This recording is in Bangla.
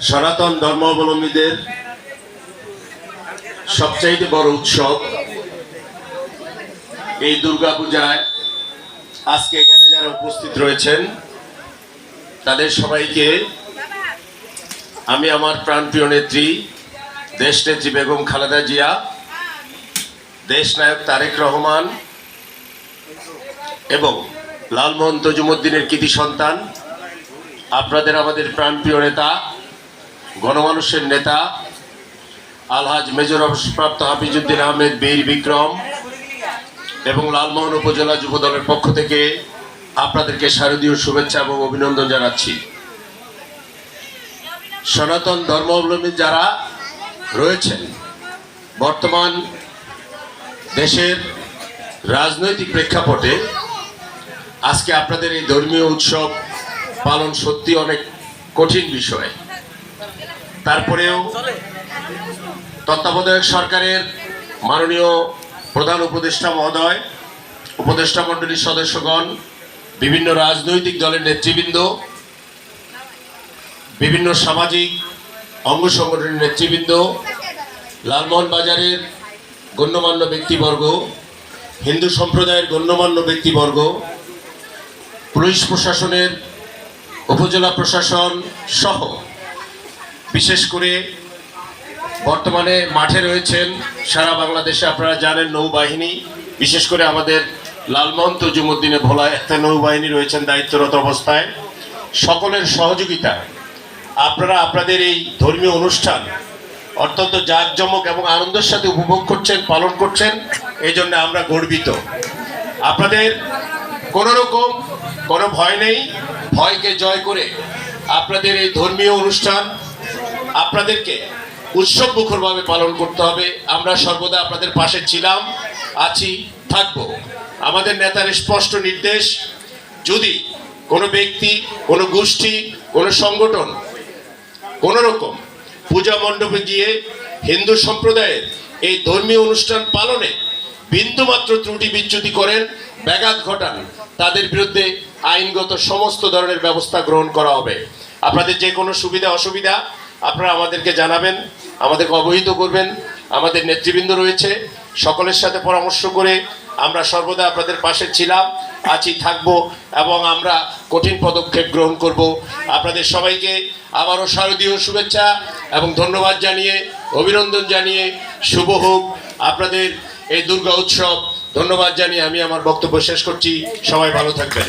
সনাতন ধর্মাবলম্বীদের সবচাইতে বড় উৎসব এই দুর্গা পূজায় আজকে এখানে যারা উপস্থিত রয়েছেন, তাদের সবাইকে আমি আমার প্রাণপ্রিয় নেত্রী দেশ নেত্রী বেগম খালেদা জিয়া দেশ নায়ক তারেক রহমান এবং লালমোহন তজুমুদ্দিনের কৃতি সন্তান আপনাদের আমাদের প্রাণপ্রিয় নেতা, গণমানুষের নেতা, আলহাজ মেজর অবসরপ্রাপ্ত হাফিজুদ্দিন আহমেদ, বীর বিক্রম এবং লালমোহন উপজেলা যুব দলের পক্ষ থেকে আপনাদেরকে শারদীয় শুভেচ্ছা এবং অভিনন্দন জানাচ্ছি। সনাতন ধর্মাবলম্বী যারা রয়েছেন, বর্তমান দেশের রাজনৈতিক প্রেক্ষাপটে আজকে আপনাদের এই ধর্মীয় উৎসব পালন সত্যি অনেক কঠিন বিষয়। তারপরেও তত্ত্বাবধায়ক সরকারের মাননীয় প্রধান উপদেষ্টা মহোদয়, উপদেষ্টা মণ্ডলীর সদস্যগণ, বিভিন্ন রাজনৈতিক দলের নেতৃবৃন্দ, বিভিন্ন সামাজিক অঙ্গ সংগঠনের নেতৃবৃন্দ, লালমোহন বাজারের গণ্যমান্য ব্যক্তিবর্গ, হিন্দু সম্প্রদায়ের গণ্যমান্য ব্যক্তিবর্গ, পুলিশ প্রশাসনের উপজেলা প্রশাসন সহ, বিশেষ করে বর্তমানে মাঠে রয়েছেন সারা বাংলাদেশে আপনারা জানেন নৌবাহিনী, বিশেষ করে আমাদের লালমোহন তজুমুদ্দিনে ভোলায় একটা নৌবাহিনী রয়েছেন দায়িত্বরত অবস্থায়। সকলের সহযোগিতা, আপনারা আপনাদের এই ধর্মীয় অনুষ্ঠান অত্যন্ত জাঁকজমক এবং আনন্দের সাথে উপভোগ করছেন, পালন করছেন এই জন্য আমরা গর্বিত। আপনাদের কোনো রকম কোনো ভয় নেই ভয়কে জয় করে আপনাদের এই ধর্মীয় অনুষ্ঠান আপনাদেরকে উৎসব মুখরভাবে পালন করতে হবে। আমরা সর্বদা আপনাদের পাশে ছিলাম, আছি, থাকব। আমাদের নেতার স্পষ্ট নির্দেশ, যদি কোনো ব্যক্তি, কোনো গোষ্ঠী, কোনো সংগঠন কোনো রকম পূজা মণ্ডপে গিয়ে হিন্দু সম্প্রদায়ের এই ধর্মীয় অনুষ্ঠান পালনে বিন্দুমাত্র ত্রুটি বিচ্যুতি করেন, ব্যাঘাত ঘটান, তাদের বিরুদ্ধে আইনগত সমস্ত ধরনের ব্যবস্থা গ্রহণ করা হবে। আপনাদের যে কোনো সুবিধা, অসুবিধা, আপনারা আমাদেরকে জানাবেন, আমাদেরকে অবহিত করবেন। আমাদের নেতৃবৃন্দ রয়েছে, সকলের সাথে পরামর্শ করে আমরা সর্বদা আপনাদের পাশে ছিলাম, আছি, থাকব এবং আমরা কঠিন পদক্ষেপ গ্রহণ করব। আপনাদের সবাইকে আবারও শারদীয় শুভেচ্ছা এবং ধন্যবাদ জানিয়ে, অভিনন্দন জানিয়ে শুভ হোক। আপনাদের এই দুর্গা উৎসব, ধন্যবাদ জানিয়ে আমি আমার বক্তব্য শেষ করছি। সবাই ভালো থাকবেন।